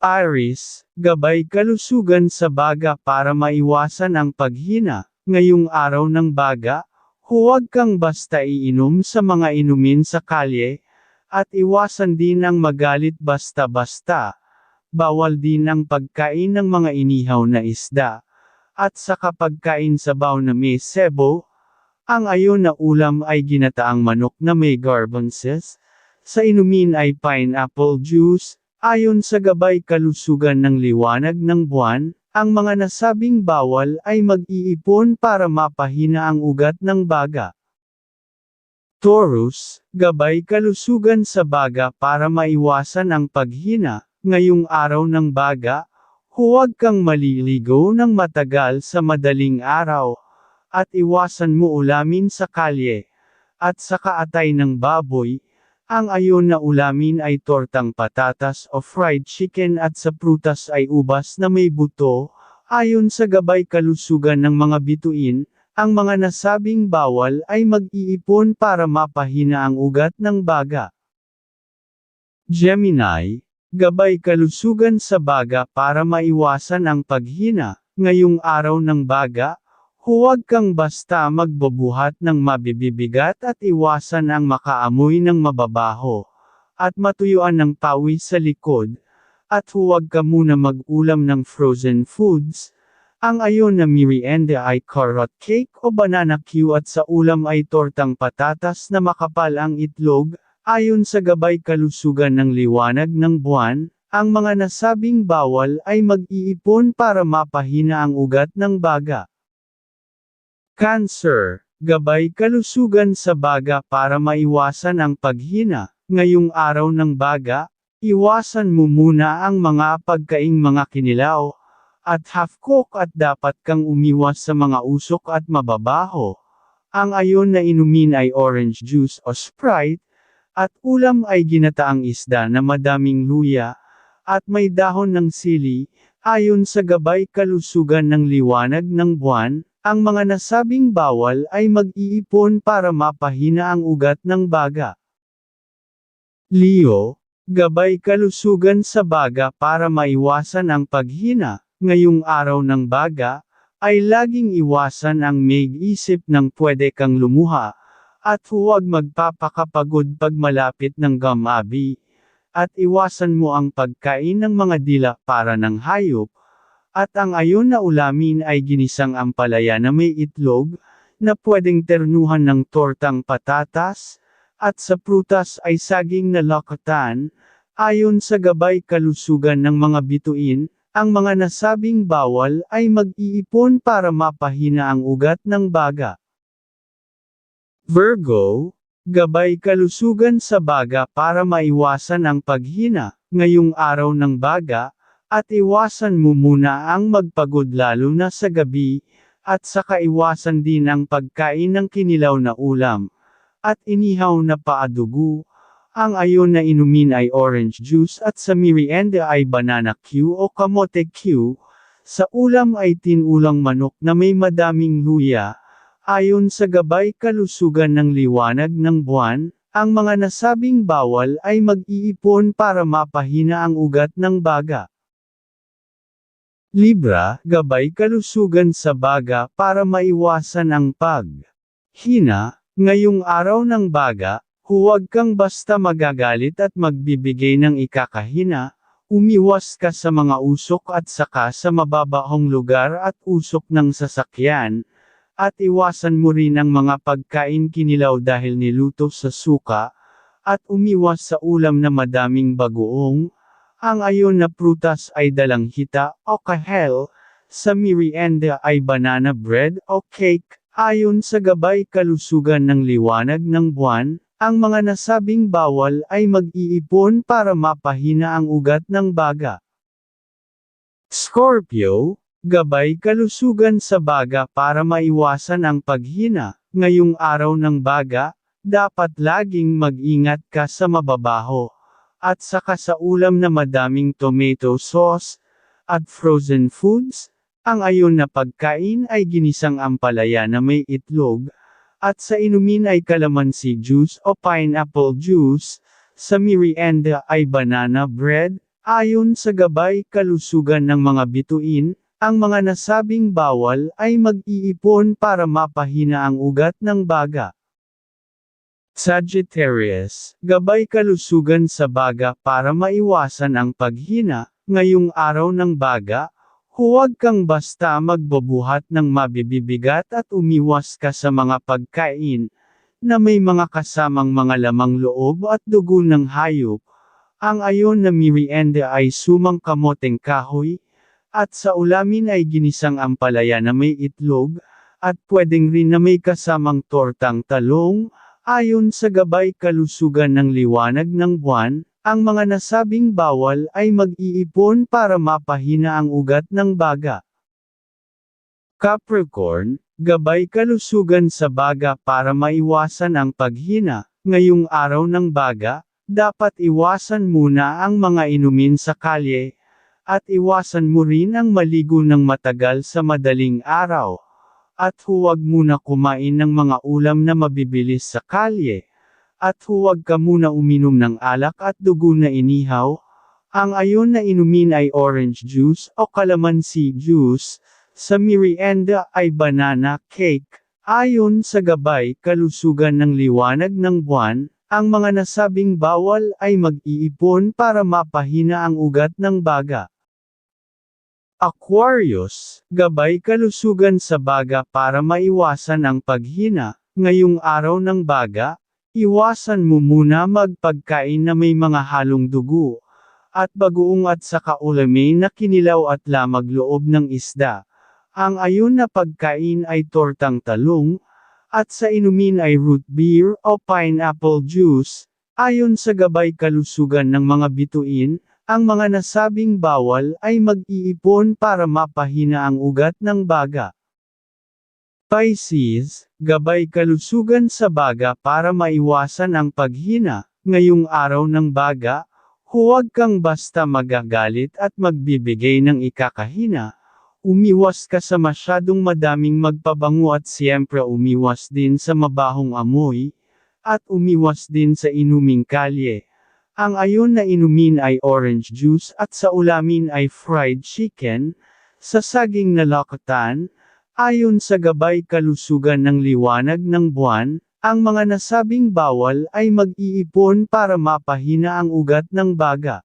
Aris, gabay kalusugan sa baga para maiwasan ang paghina. Ngayong araw ng baga, huwag kang basta iinom sa mga inumin sa kalye, at iwasan din ang magalit basta-basta. Bawal din ang pagkain ng mga inihaw na isda. At sa kapagkain sabaw na may sebo, ang ayon na ulam ay ginataang manok na may garbanzes, sa inumin ay pineapple juice, ayon sa gabay kalusugan ng liwanag ng buwan, ang mga nasabing bawal ay mag-iipon para mapahina ang ugat ng baga. Taurus, gabay kalusugan sa baga para maiwasan ang paghina, ngayong araw ng baga, huwag kang maliligo ng matagal sa madaling araw, at iwasan mo ulamin sa kalye, at sa kaatay ng baboy, ang ayon na ulamin ay tortang patatas o fried chicken at sa prutas ay ubas na may buto, ayon sa gabay kalusugan ng mga bituin, ang mga nasabing bawal ay mag-iipon para mapahina ang ugat ng baga. Gemini, gabay kalusugan sa baga para maiwasan ang paghina, ngayong araw ng baga, Huwag kang basta magbabuhat ng mabibibigat at iwasan ang makaamoy ng mababaho, at matuyuan ng pawis sa likod, at huwag ka muna mag-ulam ng frozen foods. Ang ayon na merienda ay carrot cake o banana cue at sa ulam ay tortang patatas na makapal ang itlog, ayon sa gabay kalusugan ng liwanag ng buwan, ang mga nasabing bawal ay mag-iipon para mapahina ang ugat ng baga. Cancer, gabay kalusugan sa baga para maiwasan ang paghina. Ngayong araw ng baga, iwasan mo muna ang mga pagkaing mga kinilaw, at half-cook at dapat kang umiwas sa mga usok at mababaho. Ang ayon na inumin ay orange juice o Sprite, at ulam ay ginataang isda na madaming luya, at may dahon ng sili, ayon sa gabay kalusugan ng liwanag ng buwan, ang mga nasabing bawal ay mag-iipon para mapahina ang ugat ng baga. Leo, gabay kalusugan sa baga para maiwasan ang paghina, ngayong araw ng baga, ay laging iwasan ang mag-isip ng pwede kang lumuha, at huwag magpapakapagod pag malapit ng gamabi, at iwasan mo ang pagkain ng mga dila para ng hayop, at ang ayon na ulamin ay ginisang ampalaya na may itlog, na pwedeng ternuhan ng tortang patatas, at sa prutas ay saging na lakatan, ayon sa gabay kalusugan ng mga bituin, ang mga nasabing bawal ay mag-iipon para mapahina ang ugat ng baga. Virgo, gabay kalusugan sa baga para maiwasan ang paghina, ngayong araw ng baga, at iwasan mo muna ang magpagod lalo na sa gabi, at saka iwasan din ang pagkain ng kinilaw na ulam, at inihaw na paadugo. Ang ayon na inumin ay orange juice at sa merienda ay banana Q o kamote Q. Sa ulam ay tinulang manok na may madaming luya. Ayon sa gabay kalusugan ng liwanag ng buwan, ang mga nasabing bawal ay mag-iipon para mapahina ang ugat ng baga. Libra, gabay kalusugan sa baga para maiwasan ang pag. Hina, ngayong araw ng baga, huwag kang basta magagalit at magbibigay ng ikakahina, umiwas ka sa mga usok at saka sa mababahong lugar at usok ng sasakyan, at iwasan mo rin ang mga pagkain kinilaw dahil niluto sa suka, at umiwas sa ulam na madaming bagoong, ang ayon na prutas ay dalanghita o kahel, sa merienda ay banana bread o cake, ayon sa gabay kalusugan ng liwanag ng buwan, ang mga nasabing bawal ay mag-iipon para mapahina ang ugat ng baga. Scorpio, gabay kalusugan sa baga para maiwasan ang paghina, ngayong araw ng baga, dapat laging mag-ingat ka sa mababaho at saka sa ulam na madaming tomato sauce, at frozen foods, ang ayon na pagkain ay ginisang ampalaya na may itlog, at sa inumin ay calamansi juice o pineapple juice, sa merienda ay banana bread, Ayon sa gabay kalusugan ng mga bituin, ang mga nasabing bawal ay mag-iipon para mapahina ang ugat ng baga. Sagittarius, gabay kalusugan sa baga para maiwasan ang paghina, ngayong araw ng baga, huwag kang basta magbabuhat ng mabibibigat at umiwas ka sa mga pagkain, na may mga kasamang mga lamang loob at dugo ng hayop. Ang ayon na merienda ay sumang kamoteng kahoy, at sa ulamin ay ginisang ampalaya na may itlog, at pwedeng rin na may kasamang tortang talong, ayon sa gabay kalusugan ng liwanag ng buwan, ang mga nasabing bawal ay mag-iipon para mapahina ang ugat ng baga. Capricorn, gabay kalusugan sa baga para maiwasan ang paghina, ngayong araw ng baga, dapat iwasan muna ang mga inumin sa kalye, at iwasan mo rin ang maligo ng matagal sa madaling araw. At huwag muna kumain ng mga ulam na mabibilis sa kalye. At huwag ka muna uminom ng alak at dugo na inihaw. Ang ayon na inumin ay orange juice o calamansi juice, sa merienda ay banana cake. Ayon sa gabay kalusugan ng liwanag ng buwan, ang mga nasabing bawal ay mag-iipon para mapahina ang ugat ng baga. Aquarius, gabay kalusugan sa baga para maiwasan ang paghina, ngayong araw ng baga, iwasan mo muna magpagkain na may mga halong dugo, at bagoong at saka ulame na kinilaw at lamag loob ng isda. Ang ayon na pagkain ay tortang talong, at sa inumin ay root beer o pineapple juice, ayon sa gabay kalusugan ng mga bituin, ang mga nasabing bawal ay mag-iipon para mapahina ang ugat ng baga. Pisces, gabay kalusugan sa baga para maiwasan ang paghina, ngayong araw ng baga, huwag kang basta magagalit at magbibigay ng ikakahina. Umiwas ka sa masyadong madaming magpabango at siyempre umiwas din sa mabahong amoy, at umiwas din sa inuming kalye. Ang ayon na inumin ay orange juice at sa ulamin ay fried chicken, sa saging na lakatan, ayon sa gabay kalusugan ng liwanag ng buwan, ang mga nasabing bawal ay mag-iipon para mapahina ang ugat ng baga.